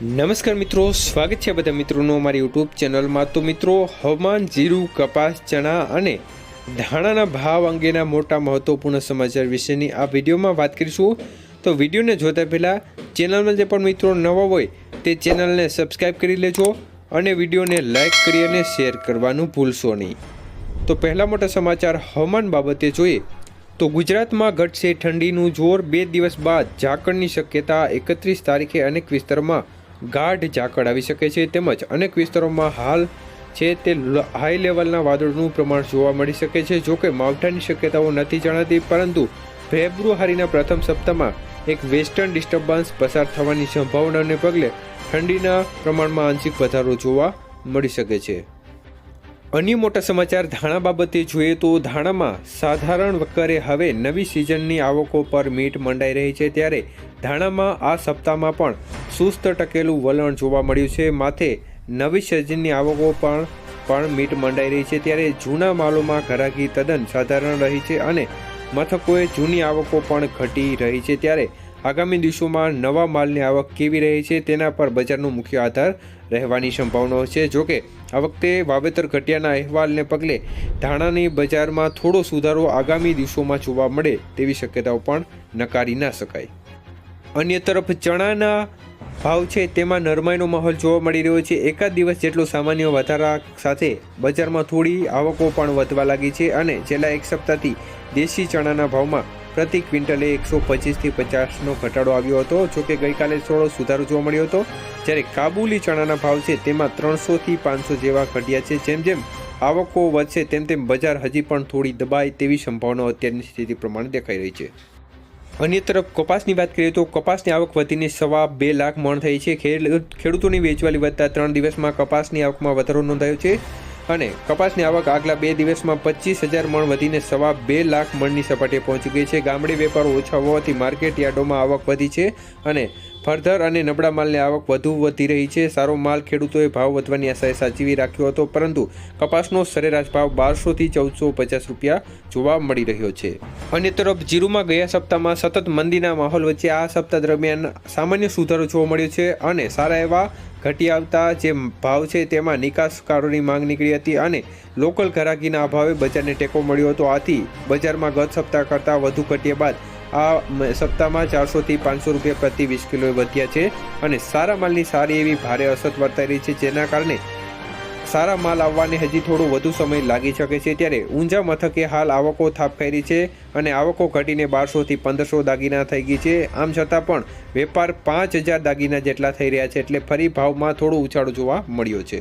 નમસ્કાર મિત્રો, સ્વાગત છે બધા મિત્રોનું અમારી યુટ્યુબ ચેનલમાં. તો મિત્રો, હવામાન, જીરું, કપાસ, ચણા અને ધાણાના ભાવ અંગેના મોટા મહત્વપૂર્ણ સમાચાર વિશેની આ વિડીયોમાં વાત કરીશું. તો વિડીયોને જોતા પહેલાં, ચેનલમાં જે પણ મિત્રો નવા હોય, તે ચેનલને સબસ્ક્રાઈબ કરી લેજો અને વિડીયોને લાઇક કરી અને શેર કરવાનું ભૂલશો નહીં. તો પહેલા મોટા સમાચાર હવામાન બાબતે જોઈએ, તો ગુજરાતમાં ઘટશે ઠંડીનું જોર બે દિવસ બાદ. ઝાકળની શક્યતા એકત્રીસ તારીખે અનેક વિસ્તારોમાં ગાઢ ઝાકળ આવી શકે છે તેમજ અનેક વિસ્તારોમાં હાલ છે તે હાઈ લેવલના વાદળનું પ્રમાણ જોવા મળી શકે છે જોકે માવઠાની શક્યતાઓ નથી જણાતી, પરંતુ ફેબ્રુઆરીના પ્રથમ સપ્તાહમાં એક વેસ્ટર્ન ડિસ્ટર્બન્સ પસાર થવાની સંભાવનાને પગલે ઠંડીના પ્રમાણમાં આંશિક વધારો જોવા મળી શકે છે. અન્ય મોટા સમાચાર ધાણા બાબતે જોઈએ તો ધાણામાં સાધારણ વકરે હવે નવી સિઝનની આવકો પર મીટ મંડાઈ રહી છે, ત્યારે ધાણામાં આ સપ્તાહમાં પણ સુસ્ત ટકેલું વલણ જોવા મળ્યું છે. માથે નવી સર્જનની આવકો પણ પણ મીટ મંડાઈ રહી છે. ત્યારે જૂના માલોમાં ઘરાકી તદ્દન સાધારણ રહી છે અને મથકોએ જૂની આવકો પણ ઘટી રહી છે. ત્યારે આગામી દિવસોમાં નવા માલની આવક કેવી રહી છે તેના પર બજારનો મુખ્ય આધાર રહેવાની સંભાવનાઓ છે. જોકે આ વખતે વાવેતર ઘટ્યાના અહેવાલને પગલે ધાણાની બજારમાં થોડો સુધારો આગામી દિવસોમાં જોવા મળે તેવી શક્યતાઓ પણ નકારી ના શકાય. અન્ય તરફ ચણાના ભાવ છે તેમાં નરમાઈનો માહોલ જોવા મળી રહ્યો છે. એકાદ દિવસ જેટલો સામાન્ય વધારા સાથે બજારમાં થોડી આવકો પણ વધવા લાગી છે અને છેલ્લા એક સપ્તાહથી દેશી ચણાના ભાવમાં પ્રતિ ક્વિન્ટલે એકસો પચીસથી પચાસનો ઘટાડો આવ્યો હતો જોકે ગઈકાલે થોડો સુધારો જોવા મળ્યો હતો. જ્યારે કાબુલી ચણાના ભાવ છે તેમાં ત્રણસોથી પાંચસો જેવા ઘટ્યા છે. જેમ જેમ આવકો વધશે, તેમ તેમ બજાર હજી પણ થોડી દબાય તેવી સંભાવનાઓ અત્યારની સ્થિતિ પ્રમાણે દેખાઈ રહી છે. અન્ય તરફ કપાસની વાત કરીએ તો કપાસની આવક વધીને સવા બે લાખ મણ થઈ છે. ખેડ- ખેડૂતોની વેચવાલી વધતા ત્રણ દિવસમાં કપાસની આવકમાં વધારો નોંધાયો છે અને કપાસની આવક આગલા બે દિવસમાં પચીસ હજાર મણ વધીને સવા બે લાખ મણની સપાટીએ પહોંચી ગઈ છે. ગામડે વેપારો ઓછા હોવાથી માર્કેટ યાર્ડોમાં આવક વધી છે અને ફળધર અને નબળા માલની આવક વધુ વધી રહી છે. સારો માલ ખેડૂતોએ ભાવ વધવાની આશાએ સાચવી રાખ્યો હતો, પરંતુ કપાસનો સરેરાશ ભાવ બારસોથી ચૌદસો પચાસ રૂપિયા જોવા મળી રહ્યો છે. અન્ય તરફ જીરુમાં ગયા સપ્તાહમાં સતત મંદીના માહોલ વચ્ચે આ સપ્તાહ દરમિયાન સામાન્ય સુધારો જોવા મળ્યો છે અને સારા એવા ઘટી આવતા જે ભાવ છે તેમાં નિકાસકારોની માંગ નીકળી હતી અને લોકલ ઘરાકીના અભાવે બજારને ટેકો મળ્યો હતો. આથી બજારમાં ગત સપ્તાહ કરતાં વધુ ઘટ્યા બાદ આ સપ્તાહમાં ચારસોથી પાંચસો રૂપિયા પ્રતિ વીસ કિલોએ વધ્યા છે અને સારા માલની સારી એવી ભારે અસર વર્તાઈ રહી છે, જેના કારણે સારા માલ આવવાને હજી થોડો વધુ સમય લાગી શકે છે. ત્યારે ઊંઝા મથકે હાલ આવકો થાપ ફેરી છે અને આવકો ઘટીને બારસોથી પંદરસો દાગીના થઈ ગઈ છે. આમ છતાં પણ વેપાર પાંચ હજાર દાગીના જેટલા થઈ રહ્યા છે, એટલે ફરી ભાવમાં થોડો ઉછાળો જોવા મળ્યો છે.